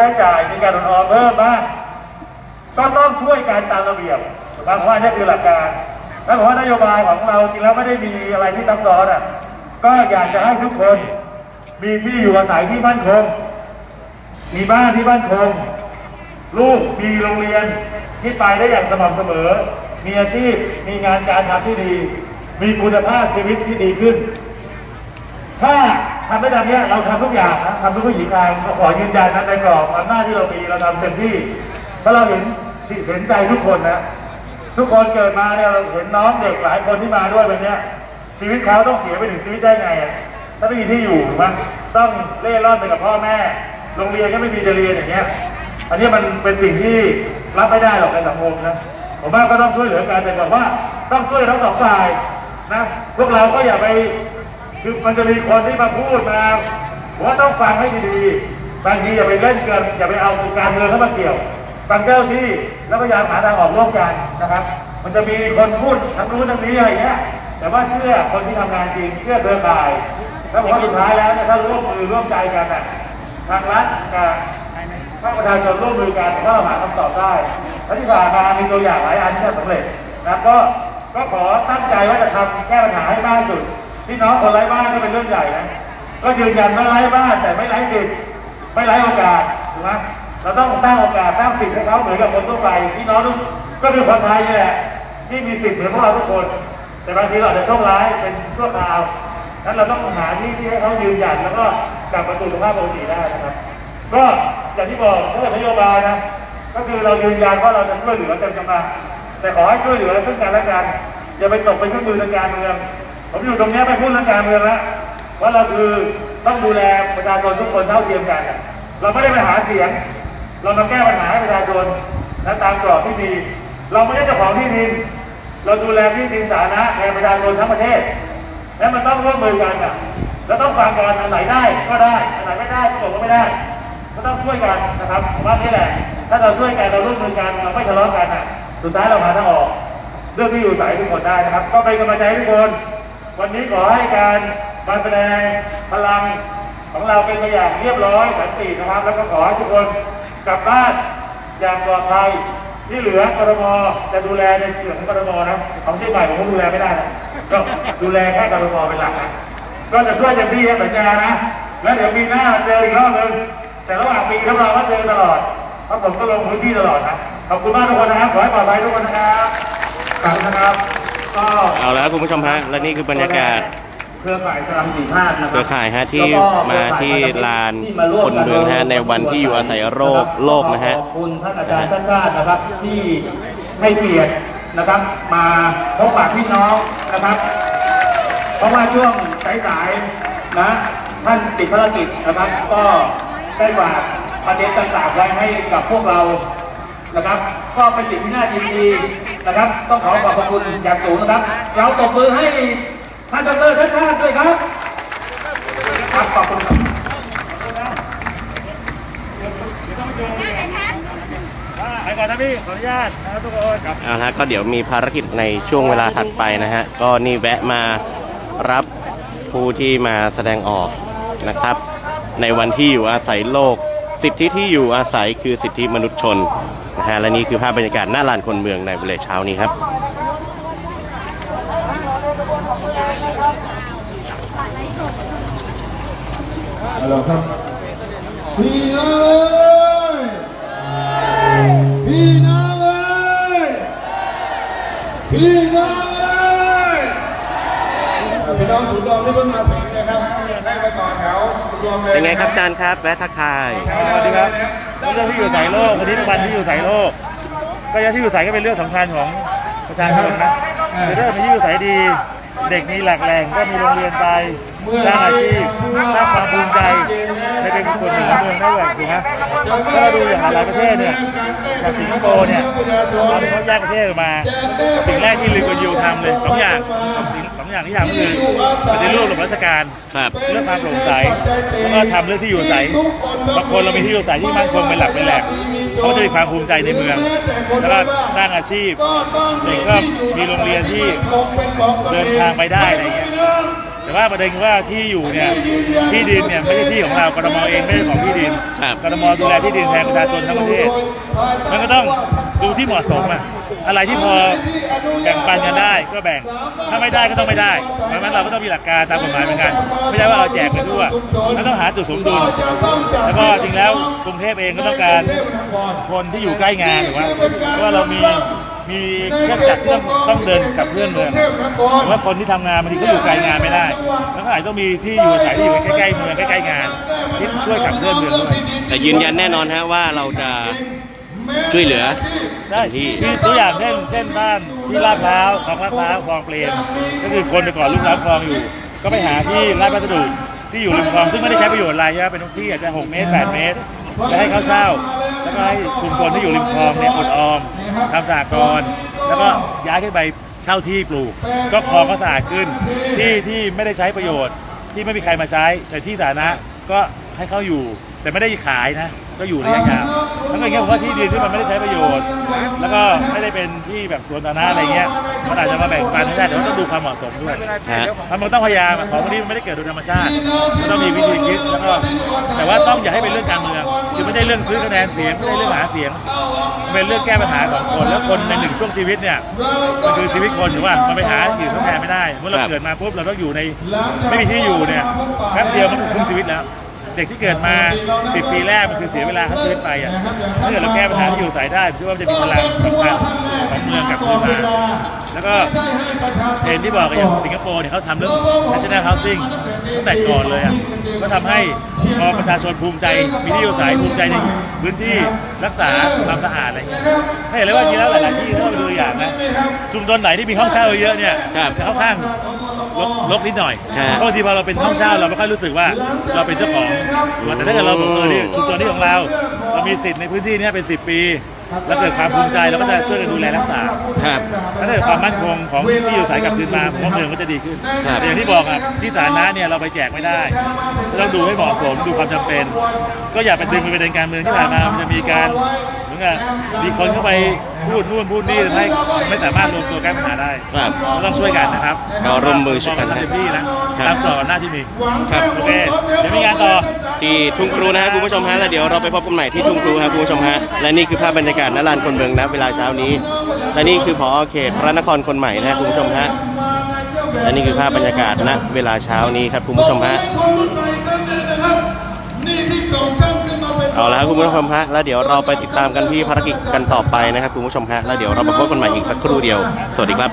ใช้จ่ายมีการออมเพิ่มบ้างก็ต้องช่วยกันตามระเบียบบางว่านี่คือหลักการแล้วผมว่านโยบายของเราจริงแล้วไม่ได้มีอะไรที่ซับซ้อนอะ ก็อยากจะให้ทุกคน มีที่อยู่อาศัยที่มั่นคง มีบ้านที่มั่นคง ลูกมีโรงเรียนที่ไปได้อย่างสม่ำเสมอ มีอาชีพ มีงานการทำที่ดี มีคุณภาพชีวิตที่ดีขึ้น ถ้า ทำได้แบบนี้เราทำทุกอย่างนะทำทุกผู้หญิงทางก็ขอยืนยันนะในกรอบอำนาจที่เรามีเราทำเต็มที่เพราะเราเห็นเห็นใจทุกคนนะทุกคนเกิดมาเนี่ยเราเห็นน้องเด็กหลายคนที่มาด้วยแบบนี้ชีวิตเขาต้องเสียไปถึงชีวิตได้ไงอะถ้าไม่มีที่อยู่มันต้องเล่ร่อนไปกับพ่อแม่ โรงเรียนก็ไม่มีจะเรียนอย่างเงี้ย อันนี้มันเป็นสิ่งที่รับไม่ได้หรอกในสังคมนะผมว่าก็ต้องช่วยเหลือกันแต่บอกว่าต้องช่วยทั้งสองฝ่ายนะพวกเราก็อย่าไป คือมันจะมีคนที่มาพูดมาว่าต้องฟังให้ดีๆ บางทีอย่าไปเล่นเกินอย่าไปเอาการเมืองเข้ามาเกี่ยวฟังเจ้าที่แล้วพยายามหาทางออกร่วมกันนะครับ มันจะมีคนพูดทั้งรู้ทั้งนี้อะไรเงี้ย แต่ว่าเชื่อคนที่ทำงานจริงเชื่อเครือข่ายแล้วผมว่าสุดท้ายแล้วเนี่ยถ้าร่วมมือร่วมใจกันน่ะทางรัฐกับภาคประชาชนร่วมมือกันก็หาคำตอบได้และที่ผ่านมามีตัวอย่างหลายอันที่สำเร็จนะครับก็ก็ขอตั้งใจว่าจะทำแก้ปัญหาให้มากที่สุด พี่น้องคนไร้บ้านก็เป็นเรื่องใหญ่นะก็ยืนยันว่าไร้บ้านแต่ไม่ไร้สิทธิ์ไม่ไร้โอกาสถูกไหมเราต้องสร้างโอกาสสร้างสิทธิ์ให้เขาเหมือนกับคนทั่วไปพี่น้องทุกก็คือคนไทยนี่แหละที่มีสิทธิ์เหมือนพวกเราทุกคน แต่บางทีเราอาจจะโชคร้ายเป็นชั่วคราวนั้นเราต้องหาที่ที่ให้เขายืนยันแล้วก็กลับมาสู่สภาพปกติได้นะครับ ก็อย่างที่บอกถ้าเกิดนโยบายนะ ก็คือเรายืนยันว่าเราจะช่วยเหลือเต็มกำลังแต่ขอให้ช่วยเหลือซึ่งกันและกันอย่าไปตกเป็นเครื่องมือทางการเมือง ผมอยู่ตรงนี้ไม่พูดเรื่องการเมืองแล้วว่าเราคือต้องดูแลประชาชนทุกคนเท่าเทียมกัน เราไม่ได้ไปหาเสียง เรามาแก้ปัญหาให้ประชาชนและตามกรอบที่มีเราไม่ได้เจ้าของที่ดิน เราดูแลที่ดินสาธารณะแทนประชาชนทั้งประเทศ และมันต้องร่วมมือกันอะแล้วต้องฟังกันอันไหนได้ก็ได้อันไหนไม่ได้ก็บอกว่าไม่ได้ ก็ต้องช่วยกันนะครับผมว่านี่แหละ ถ้าเราช่วยกันเราร่วมมือกันเราไม่ทะเลาะกันอะ สุดท้ายเราหาทางออก เรื่องที่อยู่ใส่ทุกคนได้นะครับ ก็เป็นกำลังใจทุกคน วันนี้ขอให้การมาแสดงพลังของเราเป็นไปอย่างเรียบร้อยสันตินะครับ แล้วก็ขอให้ทุกคนกลับบ้านอย่างปลอดภัยที่เหลือกรมจะดูแลในส่วนของกรมนะของที่ใหม่ผมก็ดูแลไม่ได้นะก็ดูแลแค่กรมเป็นหลักนะก็จะช่วยเต็มที่ให้สัญญานะ แล้วเดี๋ยวปีหน้าเจออีกรอบหนึงแต่ระหว่างปีรับรองว่าเจอตลอดเพราะผมก็ลงพื้นที่ตลอดนะขอบคุณมากทุกคนนะครับขอให้ปลอดภัยทุกคนนะครับขอบคุณนะครับ ก็เอาแล้วคุณผู้ชมฮะและนี่คือบรรยากาศเครือข่ายสลัมสีภาคนะคเครัรือข่ายฮะที่มาที่ลานคนเมืองฮะในวันที่อยู่อาศัยโรคโลกนะฮะขอบคุณท่านอาจารย์ชาติชาตินะครับที่ให้เกียรตินะครับ มาพบปะพี่น้องนะครับ เพราะว่าช่วงสายๆนะท่านติดภารกิจนะครับ ก็ได้ฝากประเด็นต่างๆไว้ให้กับพวกเรานะครับ ก็เป็นสิ่งที่น่ายินดี นะครับ ต้องขอขอบพระคุณอย่างสูงนะครับ เราตบมือให้ท่านดรชาติชาติด้วยครับครับขอบคุณครับไปก่อนนะพี่ขออนุญาตนะครับทุกคนครับเอาละฮะก็เดี๋ยวมีภารกิจในช่วงเวลาถัดไปนะฮะก็นี่แวะมารับผู้ที่มาแสดงออกนะครับ ในวันที่อยู่อาศัยโลก สิทธิที่อยู่อาศัยคือสิทธิมนุษยชนนะฮะและนี่คือภาพบรรยากาศหน้าลานคนเมืองในเวลาเช้านี้ครับฮัลโหลครับพี่น้องเอ้ยพี่น้องเอ้ยพี่น้องเอ้ยพี่น้องสุดรวมที่เพิ่งมา เลยเป็นไงครับอาจารย์ครับแวะทักทายสวัสดีครับเรื่องที่อยู่ใส่โลกวันนี้เป็นวันที่อยู่ใส่โลก ก็ยังที่อยู่ใส่ก็เป็นเรื่องสำคัญของประชาชนนะคือถ้ามีที่อยู่ใส่ดี เด็กมีหลักแหล่งก็มีโรงเรียนไป สร้างอาชีพสร้างความภูมิใจในเป็นส่วนหนึ่งของเมืองได้ด้วยถูกไหมถ้าเราดูอย่างหลายประเทศเนี่ยอย่างสิงคโปร์เนี่ยตอนเขาแยกประเทศออกมา สิ่งแรกที่ลือกันยูทำเลยสองอย่างสองอย่างที่ทำคือปฏิรูประบบราชการเรื่องความโปร่งใสแล้วก็ทำเรื่องที่อยู่อาศัยบางคนเรามีที่อยู่อาศัยที่มั่นคงเป็นหลักเป็นแหล่งเขาจะมีความภูมิใจในเมือง แล้วก็สร้างอาชีพเด็กก็มีโรงเรียนที่เดินทางไปได้อะไรเงี้ย แต่ว่าประเด็นคือว่าที่อยู่เนี่ยที่ดินเนี่ยไม่ใช่ที่ของเรากรมเองไม่ใช่ของที่ดินครับ กรมดูแลที่ดินแทนประชาชนทั้งประเทศมันก็ต้องดูที่เหมาะสมอะอะไรที่พอแบ่งปันกันได้ก็แบ่งถ้าไม่ได้ก็ต้องไม่ได้เพราะฉะนั้นเราก็ต้องมีหลักการตามกฎหมายเหมือนกัน ไม่ใช่ว่าเราแจกไปทั่วเราต้องหาจุดสมดุลแล้วก็จริงแล้วกรุงเทพเองก็ต้องการคนที่อยู่ใกล้งานถูกไหมเพราะว่าเรามี มีเครื่องจักรที่ต้องต้องเดินกับเพื่อนเมืองหรือว่าคนที่ทำงานบางทีก็อยู่ไกลงานไม่ได้ แล้วก็อาจจะต้องมีที่อยู่อาศัยที่อยู่ใกล้ๆเมืองใกล้ๆงานที่ช่วยกับเพื่อนเมืองด้วยแต่ยืนยันแน่นอนฮะว่าเราจะช่วยเหลือได้ที่ที่ตัวอย่างเช่นเช่นบ้านที่ลาดพร้าวคลองลาดพร้าวคลองเปรมก็คือคนแต่ก่อนลูกน้ำคลองอยู่ ก็ไปหาที่ราชพัสดุที่อยู่ริมคลองซึ่งไม่ได้ใช้ประโยชน์อะไรใช่ไหมเป็นที่อาจจะ6เมตร8เมตรจะให้เขาเช่า แล้วก็ให้ชุมชนที่อยู่ริมคลองเนี่ยอดออมทำสากรณ์แล้วก็ย้ายขึ้นไปเช่าที่ปลูก ก็คลองก็สะอาดขึ้น ที่ที่ไม่ได้ใช้ประโยชน์ ที่ไม่มีใครมาใช้ แต่ที่สาธารณะก็ให้เขาอยู่ แต่ไม่ได้ขายนะ ก็อยู่ระยะยาวแล้วก็อย่างเงี้ยผมว่าที่ดินที่มันไม่ได้ใช้ประโยชน์ แล้วก็ไม่ได้เป็นที่แบบสวนสาธารณะอะไรเงี้ยมันอาจจะมาแบ่งปันให้ได้แต่ว่าต้องดูความเหมาะสมด้วยฮะ มันต้องพยายามอะของพวกนี้มันไม่ได้เกิดโดยธรรมชาติมันต้องมีวิธีคิดแล้วก็แต่ว่าต้องอย่าให้เป็นเรื่องการเมืองคือไม่ใช่เรื่องซื้อคะแนนเสียงไม่ใช่เรื่องหาเสียงมันเป็นเรื่องแก้ปัญหาของคนแล้วคนในหนึ่งช่วงชีวิตเนี่ยมันคือชีวิตคนถือว่ามันไปหาอื่นทดแทนไม่ได้เมื่อเราครับ เกิดมาปุ๊บเราต้องอยู่ในไม่มีที่อยู่เนี่ยแป๊บเดียวมันก็ครึ่งชีวิตแล้ว เด็กที่เกิดมา10ปีแรกมันคือเสียเวลาทั้งชีวิตไปอะถ้าเกิดเราแก้ปัญหาที่อยู่อาศัยได้ผมคิดว่ามันจะมีพลังสำคัญของเมืองกลับคืนมาแล้วก็เห็นที่บอกกันอย่างสิงคโปร์เนี่ยเขาทำเรื่อง national housing ตั้งแต่ก่อนเลยอะก็ทำให้พอประชาชนภูมิใจมีที่อยู่อาศัยภูมิใจในพื้นที่รักษาความสะอาดอะไรอย่างเงี้ยให้เห็นเลยว่าจริงแล้วหลายๆที่ถ้าเราไปดูตัวอย่างนะชุมชนไหนที่มีห้องเช่าเยอะๆเนี่ยครับจะค่อนข้าง ลกลกนิดหน่อยฮะเพราะบางทีพอเราเป็นห้องเช่าเราไม่ค่อยรู้สึกว่าเราเป็นเจ้าของแต่ถ้าเกิดเราบอกเออนี่ชุมชนนี้ของเรา เรามีสิทธิ์ในพื้นที่เนี้เป็น 10 ปี แล้วเกิดความภูมิใจเราก็จะช่วยกันดูแลรักษา ครับ ถ้าเกิดความมั่นคงของที่อยู่อาศัยกลับคืนมาผมว่าเมืองก็จะดีขึ้นครับ แต่อย่างที่บอกครับที่สาธารณะเนี่ยเราไปแจกไม่ได้ต้องดูให้เหมาะสมดูความจำเป็น ก็อย่าไปดึงไปประเด็นการเมืองที่ผ่านมามันจะมีการเหมือน กับมีคนเข้าไปพูดนู่นพูดนี่ทำให้ไม่สามารถรวมตัวแก้ปัญหาได้ครับก็ต้องช่วยกันนะครับก็ร่วมมือช่วยกันทำนะเต็มที่นะครับตามต่อหน้าที่มีครับโอเคเดี๋ยวมีงานต่อที่ทุ่งครูนะฮะคุณผู้ชมฮะแล้วเดี๋ยวเราไปพบกันใหม่ที่ทุ่งครูครับคุณผู้ชมฮะและนี่คือภาพบรรยากาศณลานคนเมืองณเวลาเช้านี้ และนี่คือผอเขตพระนครคนใหม่นะฮะคุณผู้ชมฮะและนี่คือภาพบรรยากาศณเวลาเช้านี้ครับคุณผู้ชมฮะคนรุ่นใหม่คนหนึ่งนะครับนี่ที่ก่อตั้งขึ้นมาเป็น เอาละครับคุณผู้ชมฮะแล้วเดี๋ยวเราไปติดตามกันที่ภารกิจกันต่อไปนะครับคุณผู้ชมฮะแล้วเดี๋ยวเรามาพบกันใหม่อีกสักครู่เดียว สวัสดีครับ